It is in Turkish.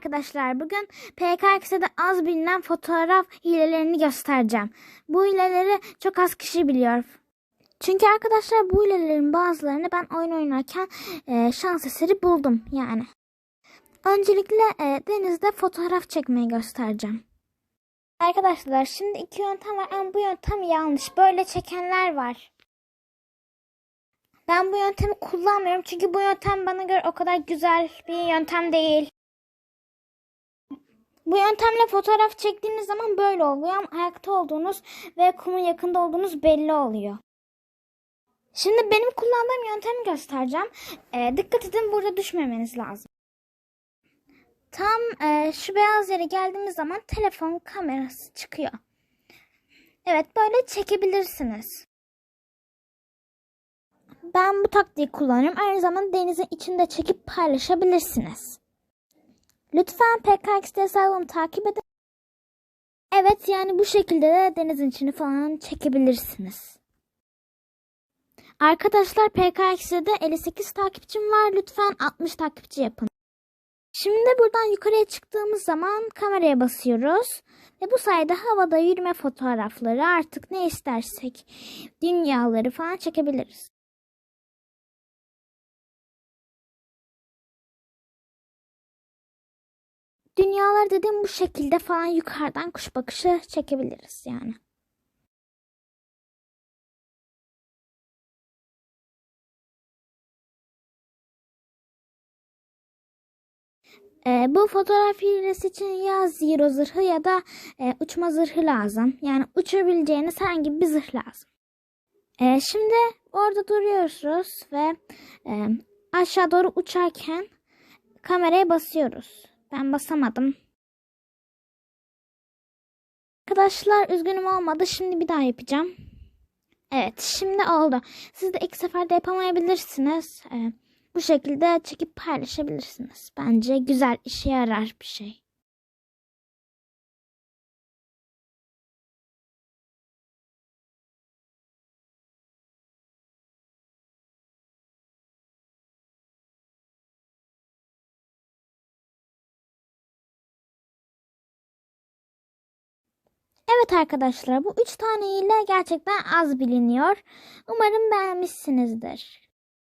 arkadaşlar. Bugün PKX'de az bilinen fotoğraf hilelerini göstereceğim. Bu hileleri çok az kişi biliyor. Çünkü arkadaşlar bu hilelerin bazılarını ben oyun oynarken e, şans eseri buldum yani. Öncelikle e, denizde fotoğraf çekmeyi göstereceğim. Arkadaşlar şimdi iki yöntem var ama bu yöntem yanlış. Böyle çekenler var. Ben bu yöntemi kullanmıyorum çünkü bu yöntem bana göre o kadar güzel bir yöntem değil. Bu yöntemle fotoğraf çektiğiniz zaman böyle oluyor ama ayakta olduğunuz ve kumun yakında olduğunuz belli oluyor. Şimdi benim kullandığım yöntemi göstereceğim. Ee, dikkat edin burada düşmemeniz lazım. Tam e, şu beyaz yere geldiğimiz zaman telefon kamerası çıkıyor. Evet böyle çekebilirsiniz. Ben bu taktiği kullanıyorum. Aynı zamanda denizin içinde çekip paylaşabilirsiniz. Lütfen PKXD hesabımı takip edin. Evet yani bu şekilde de denizin içini falan çekebilirsiniz. Arkadaşlar PKX'de 58 takipçim var. Lütfen 60 takipçi yapın. Şimdi buradan yukarıya çıktığımız zaman kameraya basıyoruz. Ve bu sayede havada yürüme fotoğrafları artık ne istersek dünyaları falan çekebiliriz. Dünyalar dedim bu şekilde falan yukarıdan kuş bakışı çekebiliriz yani. Ee, bu fotoğraf hilesi için ya zero zırhı ya da e, uçma zırhı lazım. Yani uçabileceğiniz herhangi bir zırh lazım. Ee, şimdi orada duruyoruz ve e, aşağı doğru uçarken kameraya basıyoruz. Ben basamadım. Arkadaşlar üzgünüm olmadı. Şimdi bir daha yapacağım. Evet şimdi oldu. Siz de ilk seferde yapamayabilirsiniz. Ee, bu şekilde çekip paylaşabilirsiniz. Bence güzel işe yarar bir şey. Evet arkadaşlar bu üç tane ile gerçekten az biliniyor. Umarım beğenmişsinizdir.